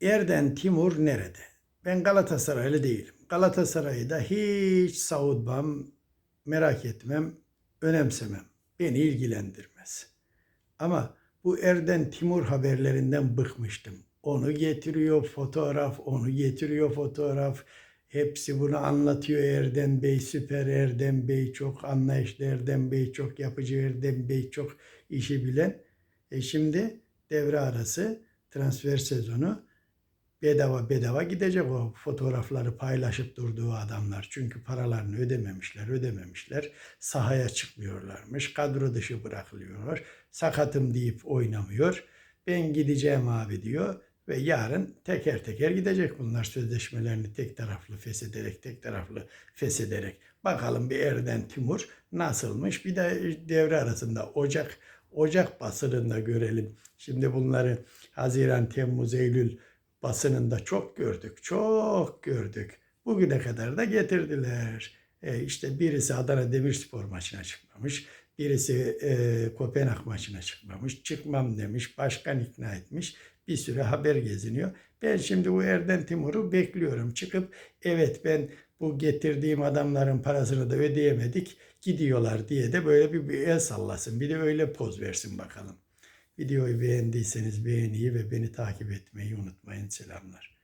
Erden Timur nerede? Ben Galatasaraylı değilim. Galatasaray'ı da hiç savunmam, merak etmem, önemsemem. Beni ilgilendirmez. Ama bu Erden Timur haberlerinden bıkmıştım. Onu getiriyor fotoğraf, onu getiriyor fotoğraf. Hepsi bunu anlatıyor Erdem Bey, süper Erdem Bey, çok anlayışlı Erdem Bey, çok yapıcı Erdem Bey, çok işi bilen. E şimdi devre arası transfer sezonu bedava bedava gidecek o fotoğrafları paylaşıp durduğu adamlar. Çünkü paralarını ödememişler, ödememişler. Sahaya çıkmıyorlarmış, kadro dışı bırakılıyorlar. Sakatım deyip oynamıyor. Ben gideceğim abi diyor ve yarın teker teker gidecek bunlar sözleşmelerini tek taraflı feshederek, tek taraflı feshederek. Bakalım bir Erden Timur nasılmış? Bir de devre arasında Ocak Ocak basınında görelim. Şimdi bunları Haziran, Temmuz, Eylül basınında çok gördük, çok gördük. Bugüne kadar da getirdiler. E işte birisi Adana Demirspor maçına çıkmamış, birisi e, Kopenhag maçına çıkmamış, çıkmam demiş, başkan ikna etmiş. Bir süre haber geziniyor. Ben şimdi bu Erden Timur'u bekliyorum. Çıkıp evet ben bu getirdiğim adamların parasını da ödeyemedik gidiyorlar diye de böyle bir, bir el sallasın. Bir de öyle poz versin bakalım. Videoyu beğendiyseniz beğeniyi ve beni takip etmeyi unutmayın. Selamlar.